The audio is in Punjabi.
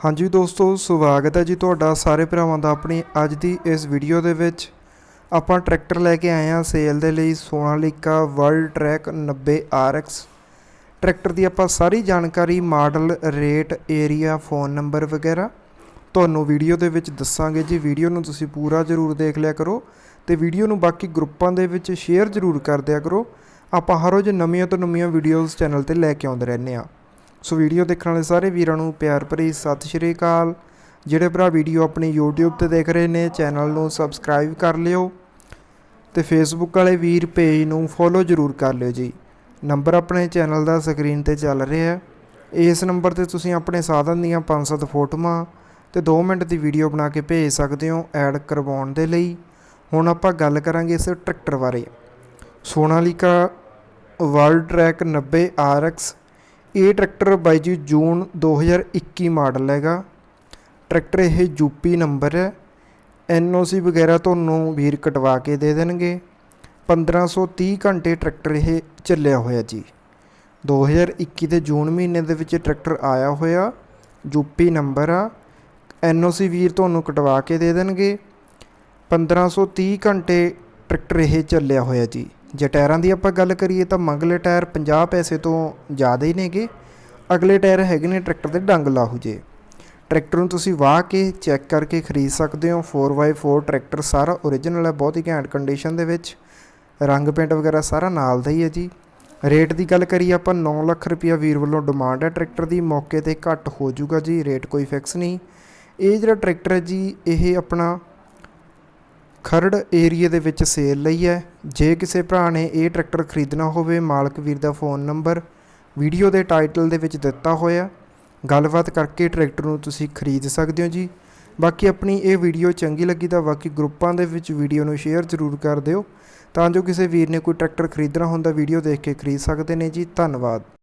ਹਾਂਜੀ ਦੋਸਤੋ, ਸਵਾਗਤ ਹੈ ਜੀ ਤੁਹਾਡਾ ਸਾਰੇ ਭਰਾਵਾਂ ਦਾ ਆਪਣੀ ਅੱਜ ਦੀ ਇਸ ਵੀਡੀਓ ਦੇ ਵਿੱਚ। ਆਪਾਂ ਟਰੈਕਟਰ ਲੈ ਕੇ ਆਏ ਹਾਂ ਸੇਲ ਦੇ ਲਈ Sonalika world track 90 RX tractor ਦੀ ਆਪਾਂ ਸਾਰੀ ਜਾਣਕਾਰੀ, model, rate, area, phone number ਵਗੈਰਾ ਤੁਹਾਨੂੰ ਵੀਡੀਓ ਦੇ ਵਿੱਚ ਦੱਸਾਂਗੇ ਜੀ। ਵੀਡੀਓ ਨੂੰ ਤੁਸੀਂ ਪੂਰਾ ਜ਼ਰੂਰ ਦੇਖ ਲਿਆ ਕਰੋ ਤੇ ਵੀਡੀਓ ਨੂੰ ਬਾਕੀ ਗਰੁੱਪਾਂ ਦੇ ਵਿੱਚ ਸ਼ੇਅਰ ਜ਼ਰੂਰ ਕਰ ਦਿਆ ਕਰੋ। ਆਪਾਂ ਹਰ ਰੋਜ਼ ਨਵੀਆਂ ਤੋਂ ਨਵੀਆਂ ਵੀਡੀਓਜ਼ ਚੈਨਲ ਤੇ ਲੈ ਕੇ ਆਉਂਦੇ ਰਹਿੰਦੇ ਹਾਂ। ਸੋ ਵੀਡੀਓ ਦੇਖਣ ਵਾਲੇ ਸਾਰੇ ਵੀਰਾਂ ਨੂੰ ਪਿਆਰ ਭਰੀ ਸਤਿ ਸ਼੍ਰੀ ਅਕਾਲ। ਜਿਹੜੇ ਭਰਾ ਵੀਡੀਓ ਆਪਣੀ YouTube ਤੇ ਦੇਖ ਰਹੇ ਨੇ, ਚੈਨਲ ਨੂੰ ਸਬਸਕ੍ਰਾਈਬ ਕਰ ਲਿਓ ਤੇ Facebook ਵਾਲੇ ਵੀਰ ਪੇਜ ਨੂੰ ਫੋਲੋ ਜ਼ਰੂਰ ਕਰ ਲਿਓ ਜੀ। ਨੰਬਰ ਆਪਣੇ ਚੈਨਲ ਦਾ ਸਕਰੀਨ ਤੇ ਚੱਲ ਰਿਹਾ ਹੈ। ਇਸ ਨੰਬਰ ਤੇ ਤੁਸੀਂ ਆਪਣੇ ਸਾਧਨ ਦੀਆਂ 5-7 ਫੋਟੋਆਂ ਤੇ 2 ਮਿੰਟ ਦੀ ਵੀਡੀਓ ਬਣਾ ਕੇ ਭੇਜ ਸਕਦੇ ਹੋ ਐਡ ਕਰਵਾਉਣ ਦੇ ਲਈ। ਹੁਣ ਆਪਾਂ ਗੱਲ ਕਰਾਂਗੇ ਇਸ ਟਰੈਕਟਰ ਬਾਰੇ। ਸੋਨਾਲੀਕਾ ਵਰਲਡ ਟਰੈਕ 90 RX ਇਹ ਟਰੈਕਟਰ ਬਾਈ ਜੀ ਜੂਨ 2021 ਮਾਡਲ ਹੈਗਾ। ਟਰੈਕਟਰ ਇਹ ਯੂਪੀ ਨੰਬਰ ਹੈ। ਐਨਓਸੀ ਵਗੈਰਾ ਤੁਹਾਨੂੰ ਵੀਰ ਕਟਵਾ ਕੇ ਦੇ ਦੇਣਗੇ। 1530 ਘੰਟੇ ਟਰੈਕਟਰ ਇਹ ਚੱਲਿਆ ਹੋਇਆ ਜੀ। 2021 ਦੇ ਜੂਨ ਮਹੀਨੇ ਦੇ ਵਿੱਚ ਟਰੈਕਟਰ ਆਇਆ ਹੋਇਆ। ਯੂਪੀ ਨੰਬਰ ਆ। ਐਨਓਸੀ ਵੀਰ ਤੁਹਾਨੂੰ ਕਟਵਾ ਕੇ ਦੇ ਦੇਣਗੇ। 1530 ਘੰਟੇ ਟਰੈਕਟਰ ਇਹ ਚੱਲਿਆ ਹੋਇਆ ਜੀ। ਜੇ ਟਾਇਰਾਂ ਦੀ ਆਪਾਂ ਗੱਲ ਕਰੀਏ ਤਾਂ ਮੰਗਲੇ ਟਾਇਰ 50 ਪੈਸੇ ਤੋਂ ਜ਼ਿਆਦਾ ਹੀ ਨੇਗੇ। ਅਗਲੇ ਟਾਇਰ ਹੈਗੇ ਨੇ ਟਰੈਕਟਰ ਦੇ ਡੰਗ ਲਾਹੂ ਜੇ। ਟਰੈਕਟਰ ਨੂੰ ਤੁਸੀਂ ਵਾਹ ਕੇ ਚੈੱਕ ਕਰਕੇ ਖਰੀਦ ਸਕਦੇ ਹੋ। 4x4 ਟਰੈਕਟਰ ਸਾਰਾ ਓਰੀਜਨਲ ਹੈ, ਬਹੁਤ ਹੀ ਘੈਂਟ ਕੰਡੀਸ਼ਨ ਦੇ ਵਿੱਚ। ਰੰਗ ਪੇਂਟ ਵਗੈਰਾ ਸਾਰਾ ਨਾਲ ਦਾ ਹੀ ਹੈ ਜੀ। ਰੇਟ ਦੀ ਗੱਲ ਕਰੀਏ ਆਪਾਂ 9 ਲੱਖ ਰੁਪਈਆ ਵੀਰ ਵੱਲੋਂ ਡਿਮਾਂਡ ਹੈ ਟਰੈਕਟਰ ਦੀ। ਮੌਕੇ ਤੇ ਘੱਟ ਹੋ ਜਾਊਗਾ ਜੀ, ਰੇਟ ਕੋਈ ਫਿਕਸ ਨਹੀਂ। ਇਹ ਜਿਹੜਾ ਟਰੈਕਟਰ ਹੈ ਜੀ, ਇਹ ਆਪਣਾ ਖਰੜ ਏਰੀਏ ਦੇ ਵਿੱਚ ਸੇਲ ਲਈ ਹੈ। ਜੇ ਕਿਸੇ ਭਰਾ ਨੇ ਇਹ ਟਰੈਕਟਰ ਖਰੀਦਣਾ ਹੋਵੇ, ਮਾਲਕ ਵੀਰ ਦਾ ਫੋਨ ਨੰਬਰ ਵੀਡੀਓ ਦੇ ਟਾਈਟਲ ਦੇ ਵਿੱਚ ਦਿੱਤਾ ਹੋਇਆ। ਗੱਲਬਾਤ ਕਰਕੇ ਟਰੈਕਟਰ ਨੂੰ ਤੁਸੀਂ ਖਰੀਦ ਸਕਦੇ ਹੋ ਜੀ। ਬਾਕੀ ਆਪਣੀ ਇਹ ਵੀਡੀਓ ਚੰਗੀ ਲੱਗੀ ਤਾਂ ਬਾਕੀ ਗਰੁੱਪਾਂ ਦੇ ਵਿੱਚ ਵੀਡੀਓ ਨੂੰ ਸ਼ੇਅਰ ਜ਼ਰੂਰ ਕਰ ਦਿਓ। ਤਾਂ ਜੋ ਕਿਸੇ ਵੀਰ ਨੇ ਕੋਈ ਟਰੈਕਟਰ ਖਰੀਦਣਾ ਹੁੰਦਾ, ਵੀਡੀਓ ਦੇਖ ਕੇ ਖਰੀਦ ਸਕਦੇ ਨੇ ਜੀ। ਧੰਨਵਾਦ।